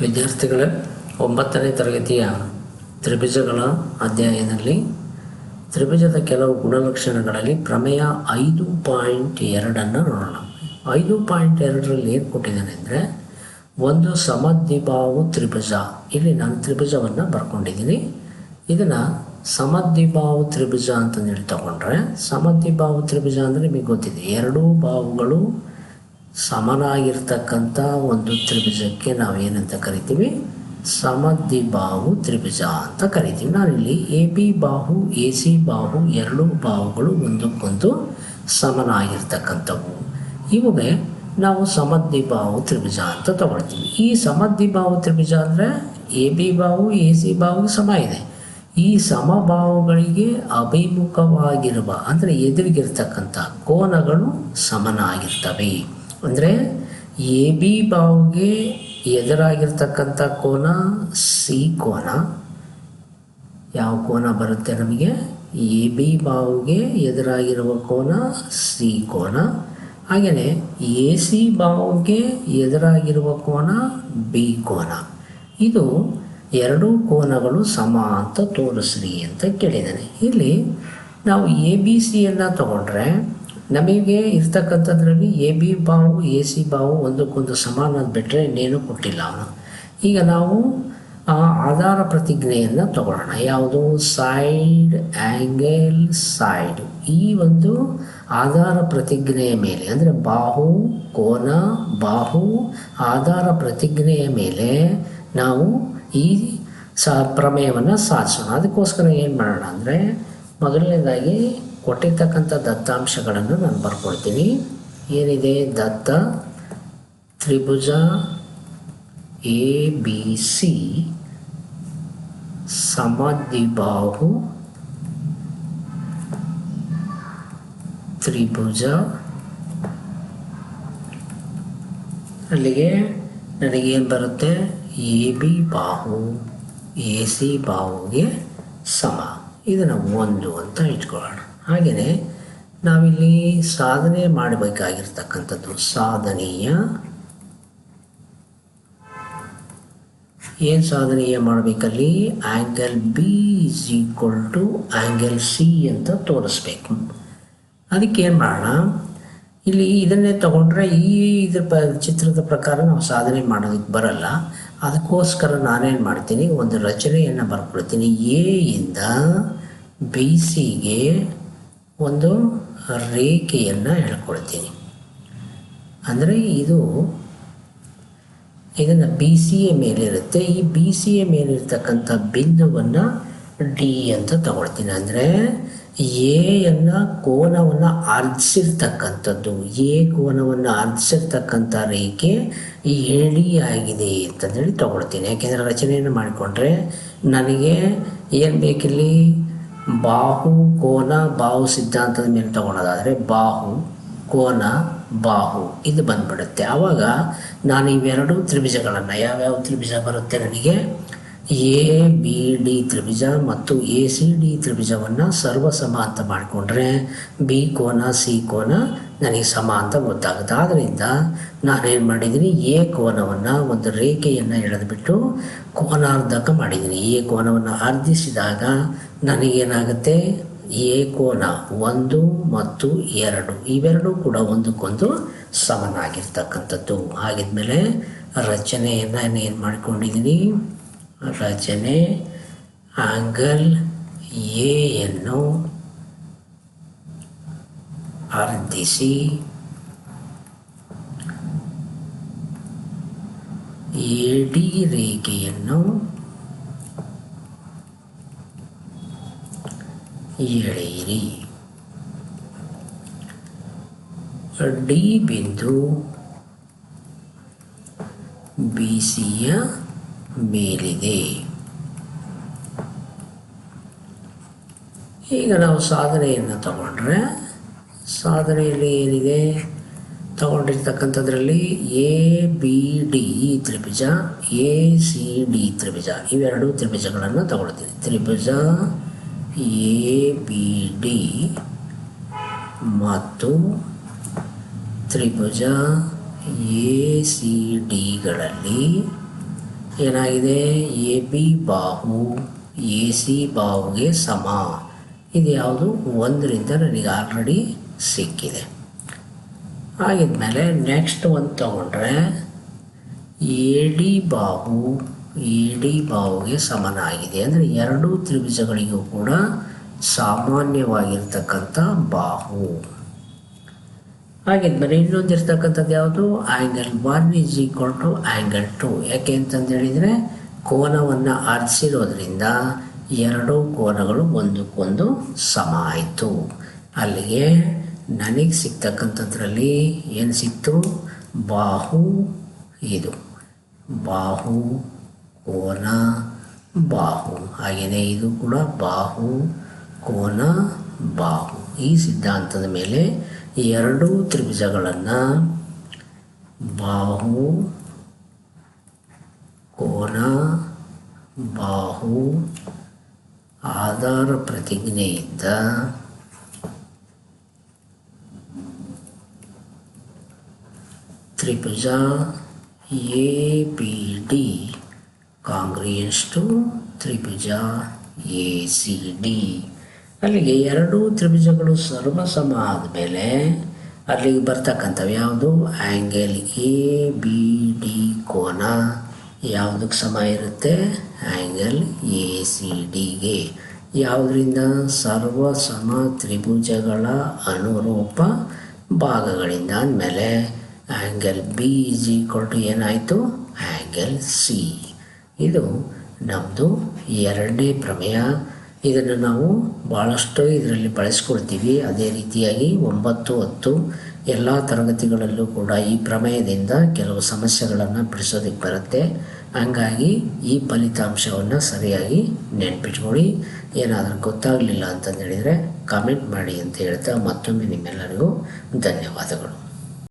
ವಿದ್ಯಾರ್ಥಿಗಳೇ, ಒಂಬತ್ತನೇ ತರಗತಿಯ ತ್ರಿಭುಜಗಳ ಅಧ್ಯಾಯದಲ್ಲಿ ತ್ರಿಭುಜದ ಕೆಲವು ಗುಣಲಕ್ಷಣಗಳಲ್ಲಿ ಪ್ರಮೇಯ ಐದು ಪಾಯಿಂಟ್ ಎರಡನ್ನು ನೋಡೋಣ. ಐದು ಪಾಯಿಂಟ್ ಎರಡರಲ್ಲಿ ಏನು ಕೊಟ್ಟಿದ್ದಾನೆ ಅಂದರೆ ಒಂದು ಸಮದ್ವಿಭಾವು ತ್ರಿಭುಜ. ಇಲ್ಲಿ ನಾನು ತ್ರಿಭುಜವನ್ನು ಬರ್ಕೊಂಡಿದ್ದೀನಿ. ಇದನ್ನು ಸಮದ್ವಿಭಾವು ತ್ರಿಭುಜ ಅಂತಂದೇಳಿ ತಗೊಂಡ್ರೆ, ಸಮದ್ವಿಭಾವು ತ್ರಿಭುಜ ಅಂದರೆ ನಿಮಗೆ ಗೊತ್ತಿದೆ, ಎರಡೂ ಬಾಹುಗಳು ಸಮನಾಗಿರ್ತಕ್ಕಂಥ ಒಂದು ತ್ರಿಭುಜಕ್ಕೆ ನಾವು ಏನಂತ ಕರಿತೀವಿ? ಸಮದ್ವಿಬಾಹು ತ್ರಿಭುಜ ಅಂತ ಕರಿತೀವಿ. ನಾನಿಲ್ಲಿ ಎ ಬಿ ಬಾಹು, ಎ ಸಿ ಬಾಹು ಎರಡೂ ಬಾಹುಗಳು ಒಂದಕ್ಕೊಂದು ಸಮನಾಗಿರ್ತಕ್ಕಂಥವು. ಇವಾಗ ನಾವು ಸಮದ್ವಿಬಾಹು ತ್ರಿಭುಜ ಅಂತ ತಗೊಳ್ತೀವಿ. ಈ ಸಮದ್ವಿಬಾಹು ತ್ರಿಭುಜ ಅಂದರೆ ಎ ಬಿ ಬಾಹು, ಎ ಸಿ ಬಾಹು ಸಮ ಇದೆ. ಈ ಸಮಬಾಹುಗಳಿಗೆ ಅಭಿಮುಖವಾಗಿರುವ, ಅಂದರೆ ಎದುರಿಗಿರ್ತಕ್ಕಂಥ ಕೋನಗಳು ಸಮನಾಗಿರ್ತವೆ. ಅಂದರೆ ಎ ಬಿ ಬಾಹುಗೆ ಎದುರಾಗಿರ್ತಕ್ಕಂಥ ಕೋನ, ಸಿ ಕೋನ? ಯಾವ ಕೋನ ಬರುತ್ತೆ ನಮಗೆ? ಎ ಬಿ ಬಾಹುಗೆ ಎದುರಾಗಿರುವ ಕೋನ, ಸಿ ಕೋನ? ಹಾಗೆಯೇ ಎ ಸಿ ಬಾಹುಗೆ ಎದುರಾಗಿರುವ ಕೋನ, ಬಿ ಕೋನ? ಇದು ಎರಡೂ ಕೋನಗಳು ಸಮ ಅಂತ ತೋರಿಸ್ರಿ ಅಂತ ಕೇಳಿದ್ದಾನೆ. ಇಲ್ಲಿ ನಾವು ಎ ಬಿ ಸಿಯನ್ನು ತಗೊಂಡ್ರೆ ನಮಗೆ ಇರ್ತಕ್ಕಂಥದ್ರಲ್ಲಿ ಎ ಬಿ ಬಾವು, ಎ ಸಿ ಬಾವು ಒಂದಕ್ಕೊಂದು ಸಮಾನ ಬಿಟ್ಟರೆ ಇನ್ನೇನು ಕೊಟ್ಟಿಲ್ಲ ಅವನು. ಈಗ ನಾವು ಆ ಆಧಾರ ಪ್ರತಿಜ್ಞೆಯನ್ನು ತಗೊಳ್ಳೋಣ. ಯಾವುದು? Side angle side. ಈ ಒಂದು ಆಧಾರ ಪ್ರತಿಜ್ಞೆಯ ಮೇಲೆ, ಅಂದರೆ ಬಾಹು, ಕೋನ, ಬಾಹು, ಆಧಾರ ಪ್ರತಿಜ್ಞೆಯ ಮೇಲೆ ನಾವು ಈ ಸ ಪ್ರಮೇಯವನ್ನು ಸಾಧಿಸೋಣ. ಅದಕ್ಕೋಸ್ಕರ ಏನು ಮಾಡೋಣ ಅಂದರೆ, ಮೊದಲನೇದಾಗಿ ಕೊಟ್ಟಿರ್ತಕ್ಕಂಥ ದತ್ತಾಂಶಗಳನ್ನು ನಾನು ಬರ್ಕೊಳ್ತೀನಿ ಏನಿದೆ? ದತ್ತ, ತ್ರಿಭುಜ, ಎ, ಬಿ, ಸಿ, ಸಮದ್ವಿಬಾಹು, ತ್ರಿಭುಜ. ಅಲ್ಲಿಗೆ ನನಗೇನು ಬರುತ್ತೆ? ಎ, ಬಿ ಬಾಹು, ಎ, ಸಿ ಬಾಹುಗೆ ಸಮ. ಇದನ್ನು ಒಂದು ಅಂತ ಇಟ್ಕೊಳ್ಳೋಣ. ಹಾಗೆಯೇ ನಾವಿಲ್ಲಿ ಸಾಧನೆ ಮಾಡಬೇಕಾಗಿರ್ತಕ್ಕಂಥದ್ದು ಸಾಧನೀಯ. ಏನು ಸಾಧನೀಯ ಮಾಡಬೇಕಲ್ಲಿ? Angle B is equal to angle C ಅಂತ ತೋರಿಸ್ಬೇಕು. ಅದಕ್ಕೆ ಏನು ಮಾಡೋಣ? ಇಲ್ಲಿ ಇದನ್ನೇ ತಗೊಂಡ್ರೆ ಈ ಇದ್ರ ಪ, ಚಿತ್ರದ ಪ್ರಕಾರ ನಾವು ಸಾಧನೆ ಮಾಡೋದಕ್ಕೆ ಬರಲ್ಲ. ಅದಕ್ಕೋಸ್ಕರ ನಾನೇನು ಮಾಡ್ತೀನಿ? ಒಂದು ರಚನೆಯನ್ನು ಬರ್ಕೊಳ್ತೀನಿ ಎ ಇಂದ ಬಿ ಸಿಗೆ ಒಂದು ರೇಖೆಯನ್ನು ಹೇಳ್ಕೊಳ್ತೀನಿ. ಅಂದರೆ ಇದು ಇದನ್ನು ಬಿ ಸಿ ಎ ಮೇಲಿರುತ್ತೆ. ಈ ಬಿ ಸಿ ಎ ಮೇಲಿರ್ತಕ್ಕಂಥ ಬಿಂದುವನ್ನು ಡಿ ಅಂತ ತಗೊಳ್ತೀನಿ. ಅಂದರೆ ಎಯನ್ನು ಕೋನವನ್ನು ಅರ್ಧಿಸಿರ್ತಕ್ಕಂಥದ್ದು ಎ ಕೋನವನ್ನು ಅರ್ಧಿಸಿರ್ತಕ್ಕಂಥ ರೇಖೆ ಎಡಿ ಆಗಿದೆ ಅಂತಂದೇಳಿ ತಗೊಳ್ತೀನಿ. ಯಾಕೆಂದರೆ ರಚನೆಯನ್ನು ಮಾಡಿಕೊಂಡ್ರೆ ನನಗೆ ಏನು ಬೇಕಿಲ್ಲಿ? ಬಾಹು, ಕೋನ, ಬಾಹು ಸಿದ್ಧಾಂತದ ಮೇಲೆ ತಗೊಳ್ಳೋದಾದರೆ ಬಾಹು, ಕೋನ, ಬಾಹು ಇದು ಬಂದ್ಬಿಡುತ್ತೆ. ಆವಾಗ ನಾನು ಇವೆರಡು ತ್ರಿಭುಜಗಳನ್ನು ಯಾವ್ಯಾವ ತ್ರಿಭುಜ ಬರುತ್ತೆ ನನಗೆ? ಎ, ಬಿ, ಡಿ ತ್ರಿಭುಜ ಮತ್ತು ಎ, ಸಿ, ಡಿ ತ್ರಿಭುಜವನ್ನು ಸರ್ವಸಮ ಅಂತ ಮಾಡಿಕೊಂಡ್ರೆ ಬಿ ಕೋನ, ಸಿ ಕೋನ ನನಗೆ ಸಮ ಅಂತ ಗೊತ್ತಾಗುತ್ತೆ. ಆದ್ದರಿಂದ ನಾನೇನು ಮಾಡಿದ್ದೀನಿ, ಎ ಕೋನವನ್ನು ಒಂದು ರೇಖೆಯನ್ನು ಎಳೆದುಬಿಟ್ಟು ಕೋನಾರ್ಧಕ ಮಾಡಿದ್ದೀನಿ. ಎ ಕೋನವನ್ನು ಅರ್ಧಿಸಿದಾಗ ನನಗೇನಾಗುತ್ತೆ? ಎ ಕೋನ ಒಂದು ಮತ್ತು ಎರಡು, ಇವೆರಡೂ ಕೂಡ ಒಂದಕ್ಕೊಂದು ಸಮನಾಗಿರ್ತಕ್ಕಂಥದ್ದು. ಹಾಗಿದ್ಮೇಲೆ ರಚನೆಯನ್ನು ಏನು ಮಾಡಿಕೊಂಡಿದ್ದೀನಿ ರಚನೆ ಆಂಗಲ್ ಎಯನ್ನು ಅರ್ಧಿಸಿ ಎಡಿ ರೇಖೆಯನ್ನು ಎಳೆಯಿರಿ ಡಿ ಬಿಂದು ಬಿ ಸಿಯ ಮೇಲಿದೆ. ಈಗ ನಾವು ಸಾಧನೆಯನ್ನು ತಗೊಂಡ್ರೆ, ಸಾಧನೆಯಲ್ಲಿ ಏನಿದೆ? ತಗೊಂಡಿರ್ತಕ್ಕಂಥದ್ರಲ್ಲಿ ಎ ಬಿ ಡಿ ತ್ರಿಭುಜ ಎ ಸಿ ಡಿ ತ್ರಿಭುಜ. ಇವೆರಡು ತ್ರಿಭುಜಗಳನ್ನು ತಗೊಳ್ತೀವಿ. ತ್ರಿಭುಜ ಎ ಬಿ ಡಿ ಮತ್ತು ತ್ರಿಭುಜ ಎ ಸಿ ಡಿಗಳಲ್ಲಿ ಏನಾಗಿದೆ? ಎ ಬಿ ಬಾಹು, ಎ ಸಿ ಬಾಹುಗೆ ಸಮ. ಇದು ಯಾವುದು? ಒಂದರಿಂದ ನನಗೆ ಆಲ್ರೆಡಿ ಸಿಕ್ಕಿದೆ. ಆಗಿದ್ಮೇಲೆ ನೆಕ್ಸ್ಟ್ ಒಂದು ತಗೊಂಡ್ರೆ, ಎ ಡಿ ಬಾಹು, ಎ ಡಿ ಬಾಹುಗೆ ಸಮನಾಗಿದೆ. ಅಂದರೆ ಎರಡೂ ತ್ರಿಭುಜಗಳಿಗೂ ಕೂಡ ಸಾಮಾನ್ಯವಾಗಿರ್ತಕ್ಕಂಥ ಬಾಹು. ಹಾಗಿದ್ಮೇಲೆ ಇನ್ನೊಂದು ಇರ್ತಕ್ಕಂಥದ್ದು ಯಾವುದು? Angle one is equal to angle two ಯಾಕೆ ಅಂತಂದು ಹೇಳಿದರೆ ಕೋನವನ್ನು ಆರಿಸಿರೋದ್ರಿಂದ ಎರಡೂ ಕೋನಗಳು ಒಂದಕ್ಕೊಂದು ಸಮ ಆಯಿತು. ಅಲ್ಲಿಗೆ ನನಗೆ ಸಿಗ್ತಕ್ಕಂಥದ್ರಲ್ಲಿ ಏನು ಸಿಕ್ತು? ಬಾಹು ಇದು. ಬಾಹು ಕೋನ ಬಾಹು. ಹಾಗೆಯೇ ಇದು ಕೂಡ ಬಾಹು ಕೋನ ಬಾಹು. ಈ ಸಿದ್ಧಾಂತದ ಮೇಲೆ ಎರಡೂ ತ್ರಿಭುಜಗಳನ್ನು ಬಾಹು, ಕೋನ, ಬಾಹು, ಆಧಾರ ಪ್ರತಿಜ್ಞೆಯಿಂದ ತ್ರಿಭುಜ A P D congruence to Tribhuja A, C, D. ಅಲ್ಲಿಗೆ ಎರಡೂ ತ್ರಿಭುಜಗಳು ಸರ್ವ ಸಮ ಆದಮೇಲೆ ಅಲ್ಲಿಗೆ ಬರ್ತಕ್ಕಂಥವು ಯಾವುದು? ಆ್ಯಂಗಲ್ ಎ ಬಿ ಡಿ ಕೋನ ಯಾವುದಕ್ಕೆ ಸಮ ಇರುತ್ತೆ? ಆ್ಯಂಗಲ್ ಎ ಸಿ ಡಿಗೆ ಯಾವುದರಿಂದ? ಸರ್ವಸಮ ತ್ರಿಭುಜಗಳ ಅನುರೂಪ ಭಾಗಗಳಿಂದ ಅಂದಮೇಲೆ angle B is equal to ಏನಾಯಿತು? ಆ್ಯಂಗಲ್ ಸಿ ಇದು ನಮ್ಮದು ಎರಡನೇ ಪ್ರಮೇಯ. ಇದನ್ನು ನಾವು ಭಾಳಷ್ಟು ಇದರಲ್ಲಿ ಬಳಸ್ಕೊಳ್ತೀವಿ. ಅದೇ ರೀತಿಯಾಗಿ ಒಂಬತ್ತು, ಹತ್ತು ಎಲ್ಲ ತರಗತಿಗಳಲ್ಲೂ ಕೂಡ ಈ ಪ್ರಮೇಯದಿಂದ ಕೆಲವು ಸಮಸ್ಯೆಗಳನ್ನು ಬಿಡಿಸೋದಕ್ಕೆ ಬರುತ್ತೆ. ಹಂಗಾಗಿ ಈ ಫಲಿತಾಂಶವನ್ನು ಸರಿಯಾಗಿ ನೆನ್ಪಿಟ್ಕೊಳ್ಳಿ. ಏನಾದರೂ ಗೊತ್ತಾಗಲಿಲ್ಲ ಅಂತಂದೇಳಿದರೆ ಕಾಮೆಂಟ್ ಮಾಡಿ ಅಂತ ಹೇಳ್ತಾ ಮತ್ತೊಮ್ಮೆ ನಿಮ್ಮೆಲ್ಲರಿಗೂ ಧನ್ಯವಾದಗಳು.